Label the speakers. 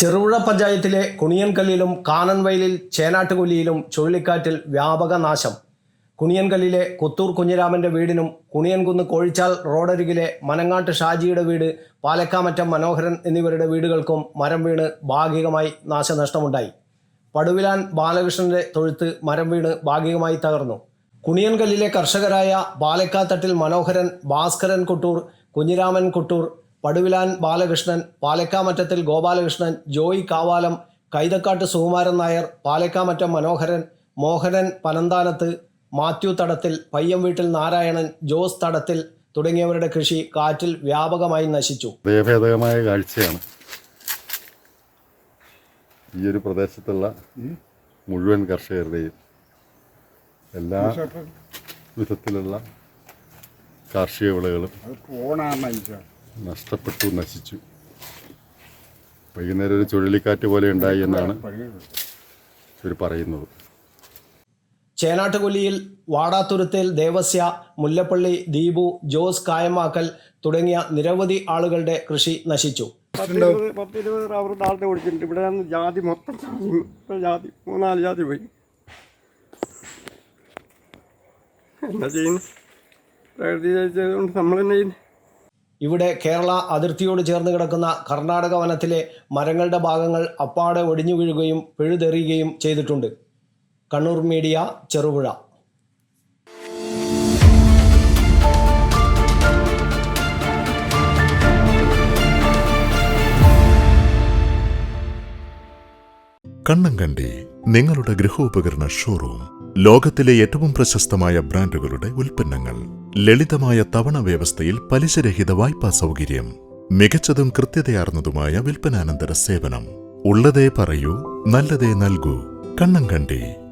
Speaker 1: ചെറുപുഴ പഞ്ചായത്തിലെ കുണിയൻകല്ലിലും കാനൻവയലിൽ ചേനാട്ടുകൊല്ലിയിലും ചുഴലിക്കാറ്റിൽ വ്യാപക നാശം. കുണിയൻകല്ലിലെ കൊത്തൂർ കുഞ്ഞിരാമന്റെ വീടിനും കുണിയൻകുന്ന് കോഴിച്ചാൽ റോഡരികിലെ മനങ്ങാട്ട് ഷാജിയുടെ വീട് പാലക്കാമറ്റം മനോഹരൻ എന്നിവരുടെ വീടുകൾക്കും മരം വീണ് ഭാഗികമായി നാശനഷ്ടമുണ്ടായി. പടുവിലാൻ ബാലകൃഷ്ണന്റെ തൊഴുത്ത് മരം വീണ് ഭാഗികമായി തകർന്നു. കുണിയൻകല്ലിലെ കർഷകരായ പാലക്കാത്തട്ടിൽ മനോഹരൻ ഭാസ്കരൻ കൊട്ടൂർ കുഞ്ഞിരാമൻ കൊട്ടൂർ പടുവിലാൻ ബാലകൃഷ്ണൻ പാലക്കാമറ്റത്തിൽ ഗോപാലകൃഷ്ണൻ ജോയി കാവാലം കൈതക്കാട്ട് സുകുമാരൻ നായർ പാലക്കാമറ്റം മനോഹരൻ മോഹനൻ പനന്താനത്ത് മാത്യു തടത്തിൽ പയ്യം വീട്ടിൽ നാരായണൻ ജോസ് തടത്തിൽ തുടങ്ങിയവരുടെ കൃഷി കാറ്റിൽ വ്യാപകമായി നശിച്ചു.
Speaker 2: ഹൃദയഭേദകമായ കാഴ്ചയാണ് ഈ ഒരു പ്രദേശത്തുള്ള മുഴുവൻ കർഷകരുടെയും എല്ലാ വിധത്തിലുള്ള കാർഷിക വിളകളും നഷ്ടപ്പെട്ടു നശിച്ചു. വൈകുന്നേരം ഒരു ചുഴലിക്കാറ്റ് പോലെ ഉണ്ടായി എന്നാണ് ഇവർ പറയുന്നത്.
Speaker 1: ചേനാട്ടുകൊല്ലിയിൽ വാടാത്തുരുത്തിൽ ദേവസ്യ മുല്ലപ്പള്ളി ദീപു ജോസ് കായമാക്കൽ തുടങ്ങിയ നിരവധി ആളുകളുടെ കൃഷി നശിച്ചു.
Speaker 3: പത്തിരുപത് പത്തിരുപത് റബ്ബർ താഴത്തെ ഓടിച്ചിട്ടുണ്ട്. ഇവിടെ നിന്ന് ജാതി മൊത്തം ചാഞ്ഞു. ജാതി മൂന്നാൽ ജാതി പോയി. എന്താ ചെയ്യുന്നു? പ്രകൃതി ചെയ്തുകൊണ്ട് നമ്മൾ തന്നെ
Speaker 1: ഇവിടെ കേരള അതിർത്തിയോട് ചേർന്ന് കിടക്കുന്ന കർണാടക വനത്തിലെ മരങ്ങളുടെ ഭാഗങ്ങൾ അപ്പാടെ ഒടിഞ്ഞു വീഴുകയും പിഴുതെറിയുകയും ചെയ്തിട്ടുണ്ട്. കണ്ണൂർ മീഡിയ ചെറുപുഴ.
Speaker 4: കണ്ണങ്കണ്ടി നിങ്ങളുടെ ഗൃഹോപകരണ ഷോറൂം ലോകത്തിലെ ഏറ്റവും പ്രശസ്തമായ ബ്രാൻഡുകളുടെ ഉൽപ്പന്നങ്ങൾ. ലളിതമായ തവണ വ്യവസ്ഥയിൽ പലിശരഹിത വായ്പാ സൗകര്യം മികച്ചതും കൃത്യതയാർന്നതുമായ വിൽപ്പനാനന്തര സേവനം. ഉള്ളതേ പറയൂ നല്ലതേ നൽകൂ. കണ്ണങ്കണ്ടി